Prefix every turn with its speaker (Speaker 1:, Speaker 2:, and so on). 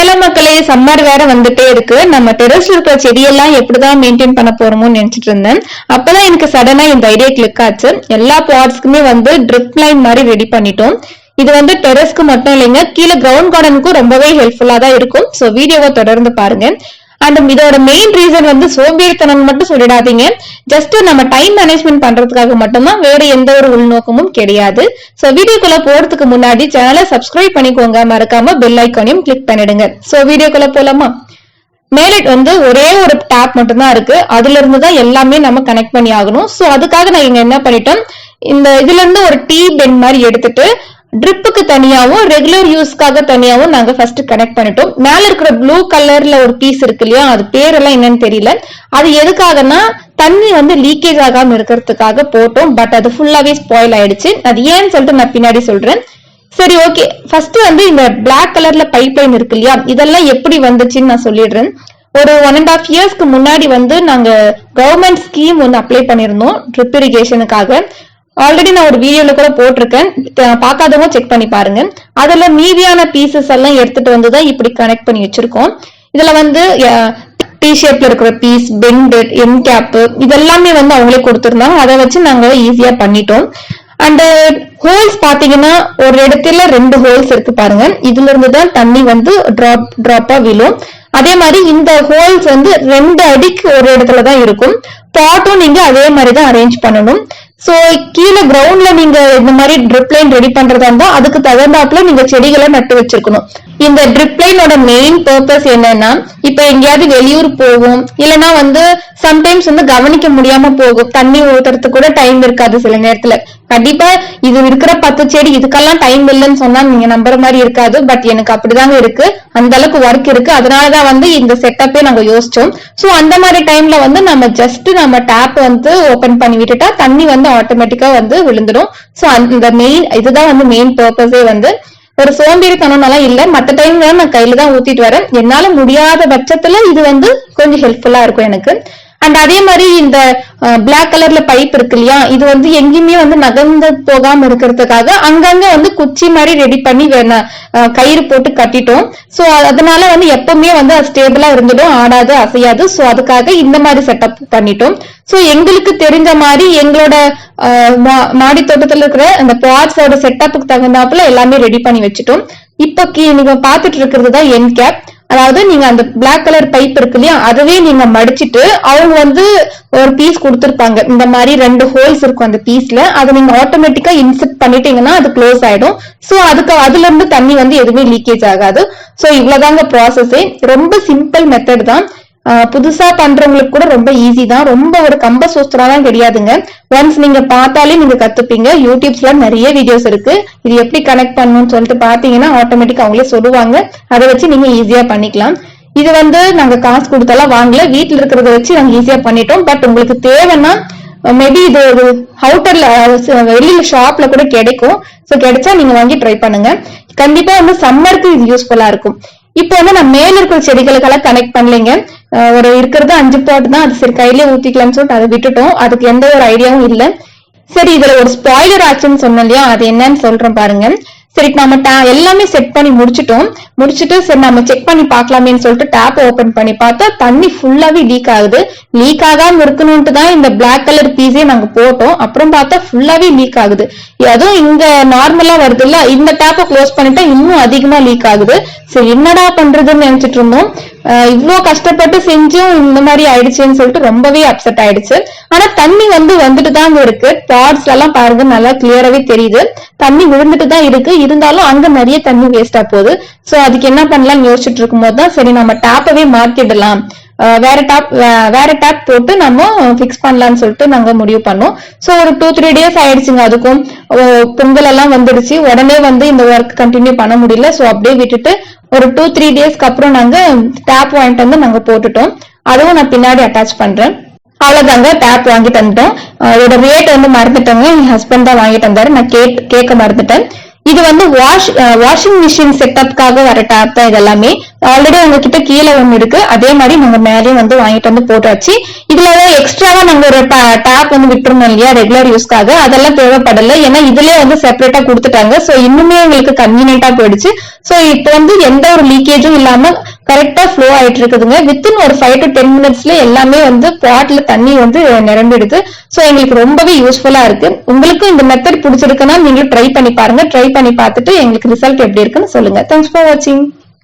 Speaker 1: Hello மக்களே summer வேற வந்துட்டே இருக்கு. நம்ம டெரஸ்ல இருக்கிற செடியெல்லாம் எப்படிதான் மெயின்டைன் பண்ண போறோமோன்னு நினைச்சிட்டு இருந்தேன். அப்பதான் எனக்கு சடனா இந்த ஐடியா கிளிக் ஆச்சு. எல்லா பாட்ஸ்க்குமே வந்து ட்ரிப் லைன் மாதிரி ரெடி பண்ணிட்டோம். இது வந்து டெரஸ்க்கு மட்டும் இல்லைங்க கீழே கிரவுண்ட் கார்டனுக்கும் ரொம்பவே ஹெல்ப்ஃபுல்லா தான் இருக்கும். ஸோ வீடியோவை தொடர்ந்து பாருங்க. அண்ட் இதோட மெயின் ரீசன் வந்து சோம்பேறித்தனம் மட்டும் சொல்லிடாதீங்க. ஜஸ்ட் நம்ம டைம் மேனேஜ்மெண்ட் பண்றதுக்காக மட்டும்தான் வேற எந்த ஒரு உள்நோக்கமும் கிடையாது. சோ வீடியோக்குள்ள போறதுக்கு முன்னாடி சேனலை சப்ஸ்கிரைப் பண்ணிக்கோங்க. மறக்காம பெல் ஐக்கானையும் கிளிக் பண்ணிடுங்க. சோ வீடியோக்குள்ள போலாமா? மேலட் வந்து ஒரே ஒரு டேப் மட்டும்தான் இருக்கு. அதுல இருந்து தான் எல்லாமே நம்ம கனெக்ட் பண்ணி ஆகணும். சோ அதுக்காக நான் இங்க என்ன பண்ணிட்டோம் இந்த இதுல இருந்து ஒரு டீ பென் மாதிரி எடுத்துட்டு ட்ரிப்புக்கு தனியாகவும் ரெகுலர் யூஸ்க்காக தனியாகவும் நாங்க ஃபர்ஸ்ட் கனெக்ட் பண்ணிட்டோம். மேல இருக்கிற ப்ளூ கலர்ல ஒரு பீஸ் இருக்கு இல்லையா அது பேரெல்லாம் என்னன்னு தெரியல. அது எதுக்காகனா தண்ணி வந்து லீக்கேஜ் ஆகாம இருக்கிறதுக்காக போட்டோம் பட் அது ஃபுல்லாவே ஸ்பாயில் ஆயிடுச்சு. அது ஏன்னு சொல்லிட்டு நான் பின்னாடி சொல்றேன். சரி ஓகே ஃபர்ஸ்ட் வந்து இந்த பிளாக் கலர்ல பைப் லைன் இருக்கு இல்லையா இதெல்லாம் எப்படி வந்துச்சுன்னு நான் சொல்லிடுறேன். ஒரு ஒன் அண்ட் ஆஃப் இயர்ஸ்க்கு முன்னாடி வந்து நாங்க கவர்மெண்ட் ஸ்கீம் ஒன்று அப்ளை பண்ணியிருந்தோம் ட்ரிப் இரிகேஷனுக்காக ஆல்ரெடி நான் ஒரு வீடியோல கூட போட்டிருக்கேன். பார்க்காதவங்க செக் பண்ணி பாருங்க. அதுல மீதியான பீசஸ் எல்லாம் எடுத்துட்டு வந்து தான் இப்படி கனெக்ட் பண்ணி வச்சிருக்கோம். இதுல வந்து டி ஷேப்ல இருக்கிற பீஸ் பெண்டு எம் கேப் இதெல்லாமே வந்து அவங்களே கொடுத்துருந்தாங்க. அதை வச்சு நாங்க ஈஸியா பண்ணிட்டோம். அண்ட் ஹோல்ஸ் பாத்தீங்கன்னா ஒரு இடத்துல ரெண்டு ஹோல்ஸ் இருக்கு பாருங்க. இதுல இருந்து தான் தண்ணி வந்து டிராப் டிராப்பா விழும். அதே மாதிரி இந்த ஹோல்ஸ் வந்து ரெண்டு அடிக்கு ஒரு இடத்துல தான் இருக்கும். பாட்டும் நீங்க அதே மாதிரி தான் அரேஞ்ச் பண்ணணும். சோ கீழே கிரவுண்ட்ல நீங்க இந்த மாதிரி ட்ரிப் லைன் ரெடி பண்றதா இருந்தா அதுக்கு தகுந்தாப்புல நீங்க செடிகளை நட்டு வச்சிருக்கணும். இந்த ட்ரிப் லைனோட மெயின் பர்பஸ் என்னன்னா இப்ப எங்கேயாவது வெளியூர் போகும் இல்லனா வந்து சம்டைம்ஸ் வந்து கவனிக்க முடியாம போகும். தண்ணி ஊத்துறதுக்கு கூட டைம் இருக்காது சில நேரத்துல. கண்டிப்பா இது இருக்கிற பத்து செடி இதுக்கெல்லாம் டைம் இல்லைன்னு சொன்னா நீங்க நம்புற மாதிரி இருக்காது. பட் எனக்கு அப்படிதாங்க இருக்கு. அந்த அளவுக்கு ஒர்க் இருக்கு. அதனாலதான் வந்து இந்த செட்டப்பே நாங்க யோசிச்சோம். சோ அந்த மாதிரி டைம்ல வந்து நம்ம ஜஸ்ட் நம்ம டேப் வந்து ஓபன் பண்ணி விட்டுட்டா தண்ணி வந்து ஆட்டோமேட்டிக்கா வந்து விழுந்துடும். சோ அந்த மெயின் இதுதான் வந்து மெயின் பர்பஸே வந்து ஒரு சோம்பேறித்தனம்லாம் இல்ல மத்த டைம்ல நான் கையில தான் ஊத்திட்டு வரேன். என்னால முடியாத பட்சத்துல இது வந்து கொஞ்சம் ஹெல்ப்ஃபுல்லா இருக்கும் எனக்கு. அண்ட் அதே மாதிரி இந்த பிளாக் கலர்ல பைப் இருக்கு இல்லையா இது வந்து எங்கேயுமே வந்து நகர்ந்து போகாம இருக்கிறதுக்காக அங்கங்க வந்து குச்சி மாதிரி ரெடி பண்ணி வேணா- கயிறு போட்டு கட்டிட்டோம். சோ அதனால வந்து எப்பவுமே வந்து அது ஸ்டேபிளா இருந்துடும் ஆடாது அசையாது. சோ அதுக்காக இந்த மாதிரி செட்டப் பண்ணிட்டோம். சோ எங்களுக்கு தெரிஞ்ச மாதிரி எங்களோட மா- மாடி தோட்டத்துல இருக்கிற அந்த பாட்ஸோட செட்டப்புக்கு தகுந்தாப்புல எல்லாமே ரெடி பண்ணி வச்சுட்டோம். இப்ப நீங்க பாத்துட்டு இருக்கிறது தான் என் கேப் அதாவது நீங்க அந்த பிளாக் கலர் பைப் இருக்கு இல்லையா அதவே நீங்க மடிச்சிட்டு அவங்க வந்து ஒரு பீஸ் கொடுத்துருப்பாங்க. இந்த மாதிரி ரெண்டு ஹோல்ஸ் இருக்கும் அந்த பீஸ்ல அதை நீங்க ஆட்டோமேட்டிக்கா இன்செர்ட் பண்ணிட்டீங்கன்னா அது க்ளோஸ் ஆயிடும். சோ அதுக்கு அதுல இருந்து தண்ணி வந்து எதுவுமே லீக்கேஜ் ஆகாது. சோ இவ்வளவுதாங்க ப்ராசஸே ரொம்ப சிம்பிள் மெத்தட் தான். புதுசா பண்றவங்களுக்கு கூட ரொம்ப ஈஸி தான். ரொம்ப ஒரு கம்ப சூஸ்திரம் கிடையாதுங்க. ஒன்ஸ் நீங்க பார்த்தாலே நீங்க கத்துப்பீங்க. யூடியூப்ஸ்ல நிறைய வீடியோஸ் இருக்கு. இது எப்படி கனெக்ட் பண்ணணும்னு சொல்லிட்டு பாத்தீங்கன்னா ஆட்டோமேட்டிக் அவங்களே சொல்லுவாங்க. அதை வச்சு நீங்க ஈஸியா பண்ணிக்கலாம். இது வந்து நாங்க காசு கொடுத்தெல்லாம் வாங்கல. வீட்டுல இருக்கிறத வச்சு நாங்க ஈஸியா பண்ணிட்டோம். பட் உங்களுக்கு தேவைன்னா மேபி இது ஒரு அவுட்டர்ல வெளியில ஷாப்ல கூட கிடைக்கும். சோ கிடைச்சா நீங்க வாங்கி ட்ரை பண்ணுங்க. கண்டிப்பா வந்து சம்மருக்கு இது யூஸ்ஃபுல்லா இருக்கும். இப்போ வந்து நான் மேல இருக்கிற செடிகளுக்கெல்லாம் கனெக்ட் பண்ணலைங்க. ஒரு இருக்கிறது அஞ்சு பாட் தான். அது சரி கையிலே ஊத்திக்கலாம்னு சொல்லிட்டு அதை விட்டுட்டோம். அதுக்கு எந்த ஒரு ஐடியாவும் இல்ல. சரி இதுல ஒரு ஸ்பாய்லர் ஆச்சுன்னு சொன்னோம் இல்லையா? அது என்னன்னு சொல்றேன் பாருங்க. சரி நம்ம எல்லாமே செட் பண்ணி முடிச்சிட்டோம். முடிச்சுட்டு சரி நம்ம செக் பண்ணி பார்க்கலாமேன்னு சொல்லிட்டு டேப் ஓபன் பண்ணி பார்த்தா தண்ணி ஃபுல்லாவே லீக் ஆகுது. லீக் ஆகாம இருக்கணும்ட்டு தான் இந்த பிளாக் கலர் பீஸே நாங்க போட்டோம். அப்புறம் பார்த்தா ஃபுல்லாவே லீக் ஆகுது. அதுவும் இங்க நார்மலா வருது இல்ல? இந்த டேப்பை க்ளோஸ் பண்ணிட்டா இன்னும் அதிகமா லீக் ஆகுது. சரி என்னடா பண்றதுன்னு நினைச்சிட்டு இருந்தோம். இவ்வளோ கஷ்டப்பட்டு செஞ்சும் இந்த மாதிரி ஆயிடுச்சுன்னு சொல்லிட்டு ரொம்பவே அப்செட் ஆயிடுச்சு. ஆனா தண்ணி வந்து வந்துட்டு தான் இருக்கு. பாட்ஸ்ல எல்லாம் பாருங்க நல்லா கிளியராவே தெரியுது. தண்ணி விழுந்துட்டு தான் இருக்கு. இருந்தாலும் அங்க நிறைய தண்ணி வேஸ்டா போகுது. சோ அதுக்கு என்ன பண்ணலாம்னு யோசிச்சுட்டு இருக்கும்போது தான் சரி நம்ம டேப்பவே மாத்திடலாம் வேற டேப் வேற டேப் போட்டு நம்ம ஃபிக்ஸ் பண்ணலாம்னு சொல்லிட்டு நாங்க முடிவு பண்ணோம். சோ ஒரு டூ த்ரீ டேஸ் ஆயிடுச்சுங்க அதுக்கும். பொங்கல் எல்லாம் வந்துடுச்சு. உடனே வந்து இந்த ஒர்க் கண்டினியூ பண்ண முடியல. சோ அப்படியே விட்டுட்டு ஒரு டூ த்ரீ டேஸ்க்கு அப்புறம் நாங்க டேப் வாங்கிட்டு வந்து நாங்க போட்டுட்டோம். அதுவும் நான் பின்னாடி அட்டாச் பண்றேன். அவ்வளவுதாங்க டேப் வாங்கிட்டு வந்துட்டோம். இதோட ரேட் வந்து மறந்துட்டேங்க. என் ஹஸ்பண்ட் தான் வாங்கிட்டு வந்தாரு. நான் கேட் கேட்க மறந்துட்டேன். இது வந்து வாஷ் வாஷிங் மிஷின் செட்டப்காக வர டேப் தான் இது எல்லாமே ஆல்ரெடி உங்ககிட்ட கீழே ஒன்று இருக்கு. அதே மாதிரி நாங்க மேலேயும் வந்து வாங்கிட்டு வந்து போட்டாச்சு. இதுல எக்ஸ்ட்ராவா நாங்க ஒரு டேப் வந்து விட்டுருந்தோம் இல்லையா ரெகுலர் யூஸ்க்காக அதெல்லாம் தேவைப்படல. ஏன்னா இதுலயே வந்து செப்பரேட்டா கொடுத்துட்டாங்க. சோ இன்னுமே எங்களுக்கு கன்வீனியன்டா போயிடுச்சு. சோ இப்போ வந்து எந்த ஒரு லீக்கேஜும் இல்லாம கரெக்டா ஃப்ளோ ஆயிட்டு இருக்குதுங்க. வித்தின் ஒரு ஃபைவ் டு டென் மினிட்ஸ்ல எல்லாமே வந்து பாட்ல தண்ணி வந்து நிரம்பிடுது. சோ எங்களுக்கு ரொம்பவே யூஸ்ஃபுல்லா இருக்கு. உங்களுக்கும் இந்த மெத்தட் பிடிச்சிருக்குன்னா நீங்களும் ட்ரை பண்ணி பாருங்க. ட்ரை பண்ணி பண்ணி பார்த்துட்டு எங்களுக்கு ரிசல்ட் எப்படி இருக்குன்னு சொல்லுங்க. தேங்க்ஸ் ஃபார் வாட்சிங்